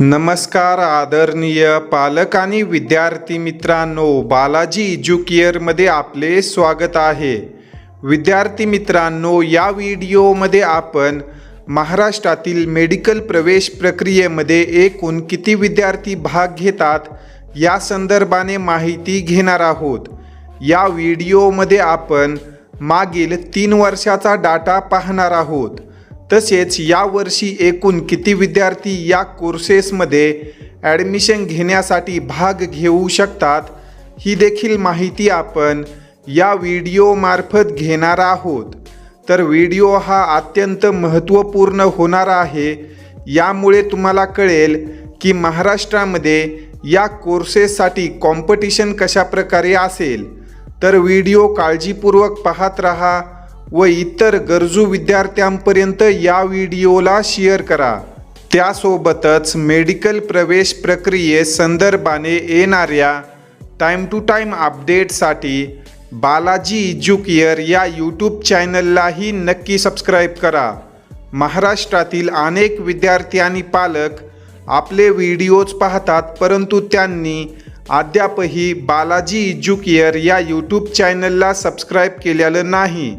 नमस्कार आदरणीय पालक आणि विद्यार्थी मित्रांनो बालाजी एज्युकेअरमध्ये आपले स्वागत आहे. विद्यार्थी मित्रांनो या व्हिडिओमध्ये आपण महाराष्ट्रातील मेडिकल प्रवेश प्रक्रियेमध्ये एकूण किती विद्यार्थी भाग घेतात या संदर्भाने माहिती घेणार आहोत. या व्हिडिओमध्ये आपण मागील तीन वर्षाचा डाटा पाहणार आहोत. तसेच यावर्षी एकूण किती विद्यार्थी या कोर्सेसमध्ये ॲडमिशन घेण्यासाठी भाग घेऊ शकतात ही देखील माहिती आपण या व्हिडिओमार्फत घेणार आहोत. तर व्हिडिओ हा अत्यंत महत्त्वपूर्ण होणार आहे. यामुळे तुम्हाला कळेल की महाराष्ट्रामध्ये या कोर्सेससाठी कॉम्पिटिशन कशा प्रकारे असेल. तर व्हिडिओ काळजीपूर्वक पाहत रहा. व इतर गरजू विद्यार्थ्यांपर्यंत या व्हिडिओला शेअर करा. त्यासोबतच मेडिकल प्रवेश प्रक्रिये संदर्भाने येणाऱ्या टाईम टू टाईम अपडेटसाठी बालाजी एज्युकेअर या यूट्यूब चॅनललाही नक्की सबस्क्राईब करा. महाराष्ट्रातील अनेक विद्यार्थी आणि पालक आपले व्हिडिओज पाहतात परंतु त्यांनी अद्यापही बालाजी इज्युकिअर या यूट्यूब चॅनलला सबस्क्राईब केलेलं नाही.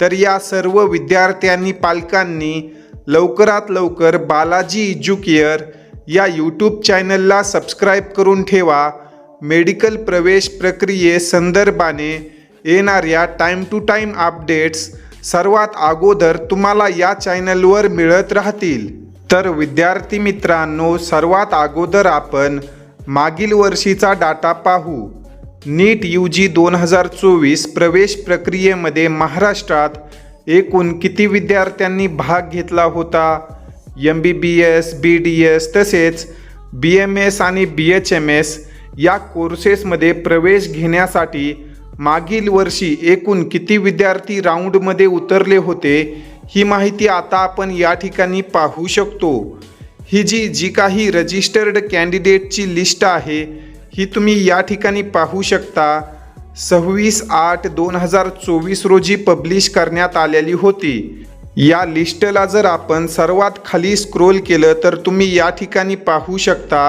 तर या सर्व विद्यार्थ्यांनी पालकांनी लवकरात लवकर बालाजी एज्युकेअर या यूट्यूब चॅनलला सबस्क्राईब करून ठेवा. मेडिकल प्रवेश प्रक्रिये संदर्भाने येणाऱ्या टाईम टू टाईम अपडेट्स सर्वात अगोदर तुम्हाला या चॅनलवर मिळत राहतील. तर विद्यार्थी मित्रांनो सर्वात अगोदर आपण मागील वर्षीचा डाटा पाहू. नीट यू जी दोन हजार चोवीस प्रवेश प्रक्रियेमध्ये महाराष्ट्रात एकूण किती विद्यार्थ्यांनी भाग घेतला होता? M B B S B D S तसेच बी एम एस आणि बी एच एम एस या कोर्सेसमध्ये प्रवेश घेण्यासाठी मागील वर्षी एकूण किती विद्यार्थी राऊंडमध्ये उतरले होते? ही माहिती आता आपण या ठिकाणी पाहू शकतो. ही जी जी काही रजिस्टर्ड कॅन्डिडेटची लिस्ट आहे ही तुम्ही या ठिकाणी पाहू शकता सव्वीस आठ दोन हजार चोवीस रोजी पब्लिश करण्यात आलेली होती. या लिस्टला जर आपण सर्वात खाली स्क्रोल केलं तर तुम्ही या ठिकाणी पाहू शकता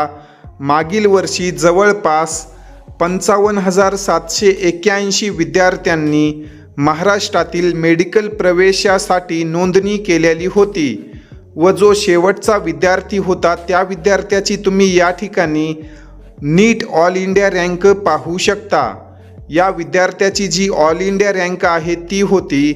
मागील वर्षी जवळपास पंचावन्न हजार सातशे एक्क्याऐंशी विद्यार्थ्यांनी महाराष्ट्रातील मेडिकल प्रवेशासाठी नोंदणी केलेली होती व जो शेवटचा विद्यार्थी होता त्या विद्यार्थ्याची तुम्ही या ठिकाणी नीट ऑल इंडिया रँक पाहू शकता. या विद्यार्थ्याची जी ऑल इंडिया रँक आहे ती होती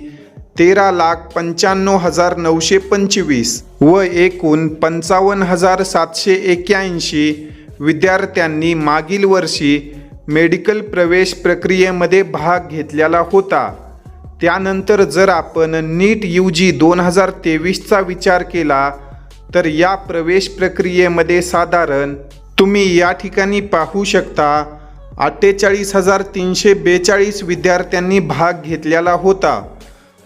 तेरा लाख पंच्याण्णव हजार नऊशे पंचवीस व एकूण पंचावन्न हजार सातशे एक्क्याऐंशी विद्यार्थ्यांनी मागील वर्षी मेडिकल प्रवेश प्रक्रियेमध्ये भाग घेतलेला होता. त्यानंतर जर आपण नीट यू जी दोन हजार तेवीसचा विचार केला तर या प्रवेश प्रक्रियेमध्ये साधारण तुम्ही या ठिकाणी पाहू शकता अठ्ठेचाळीस हजार तीनशे बेचाळीस विद्यार्थ्यांनी भाग घेतलेला होता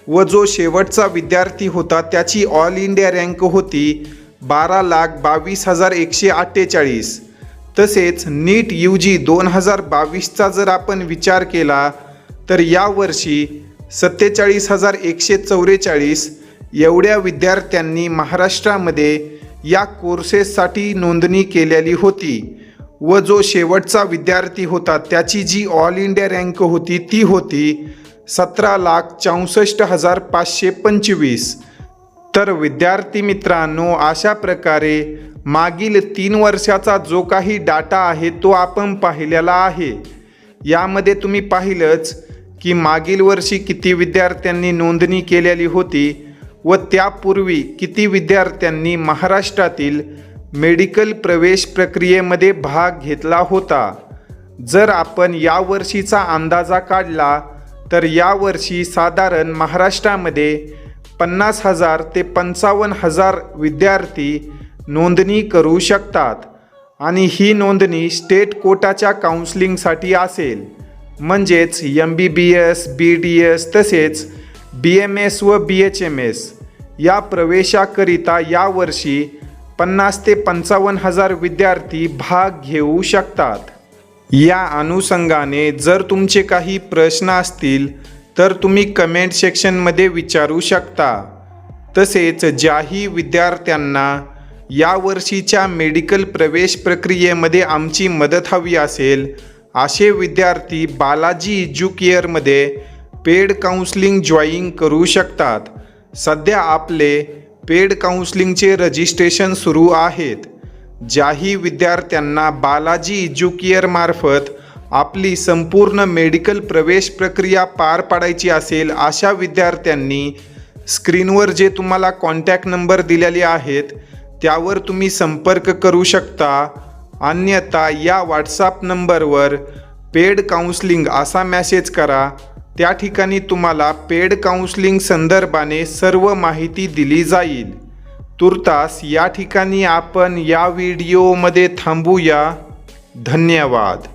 व जो शेवटचा विद्यार्थी होता त्याची ऑल इंडिया रँक होती बारा लाख बावीस हजार एकशे अठ्ठेचाळीस. तसेच नीट यू जी दोन हजार बावीसचा जर आपण विचार केला तर यावर्षी सत्तेचाळीस हजार एकशे चौवेचाळीस एवढ्या विद्यार्थ्यांनी महाराष्ट्रामध्ये या कोर्सेससाठी नोंदणी केलेली होती व जो शेवटचा विद्यार्थी होता त्याची जी ऑल इंडिया रँक होती ती होती सतरा लाख चौसष्ट हजार पाचशे पंचवीस. तर विद्यार्थी मित्रांनो अशा प्रकारे मागील तीन वर्षाचा जो काही डाटा आहे तो आपण पाहिलेला आहे. यामध्ये तुम्ही पाहिलंच की मागील वर्षी किती विद्यार्थ्यांनी नोंदणी केलेली होती व त्यापूर्वी किती विद्यार्थ्यांनी महाराष्ट्रातील मेडिकल प्रवेश प्रक्रियेमध्ये भाग घेतला होता? जर आपण यावर्षीचा अंदाजा काढला तर यावर्षी साधारण महाराष्ट्रामध्ये पन्नास हजार ते पंचावन्न हजार विद्यार्थी नोंदणी करू शकतात आणि ही नोंदणी स्टेट कोटाच्या काउन्सिलिंगसाठी असेल. म्हणजेच M B B S B D S तसेच बी एम एस व बी एच एम एस या प्रवेशाकरिता यावर्षी पन्नास ते पंचावन्न हजार विद्यार्थी भाग घेऊ शकतात. या अनुषंगाने जर तुमचे काही प्रश्न असतील तर तुम्ही कमेंट सेक्शनमध्ये विचारू शकता. तसेच ज्याही विद्यार्थ्यांना यावर्षीच्या मेडिकल प्रवेश प्रक्रियेमध्ये आमची मदत हवी असेल असे विद्यार्थी बालाजी एज्युकेअरमध्ये पेड काउन्सलिंग जॉईन करू शकतात. सध्या आपले पेड काउन्सलिंगचे रजिस्ट्रेशन सुरू आहेत. ज्याही विद्यार्थ्यांना बालाजी एज्युकेअरमार्फत आपली संपूर्ण मेडिकल प्रवेश प्रक्रिया पार पाडायची असेल अशा विद्यार्थ्यांनी स्क्रीनवर जे तुम्हाला कॉन्टॅक्ट नंबर दिलेले आहेत त्यावर तुम्ही संपर्क करू शकता. अन्यथा या व्हॉट्सॲप नंबरवर पेड काउन्सलिंग असा मॅसेज करा. त्या ठिकाणी तुम्हाला पेड काउन्सलिंग संदर्भाने सर्व माहिती दिली जाईल. तुर्तास या ठिकाणी आपण या व्हिडिओमध्ये थांबूया. धन्यवाद.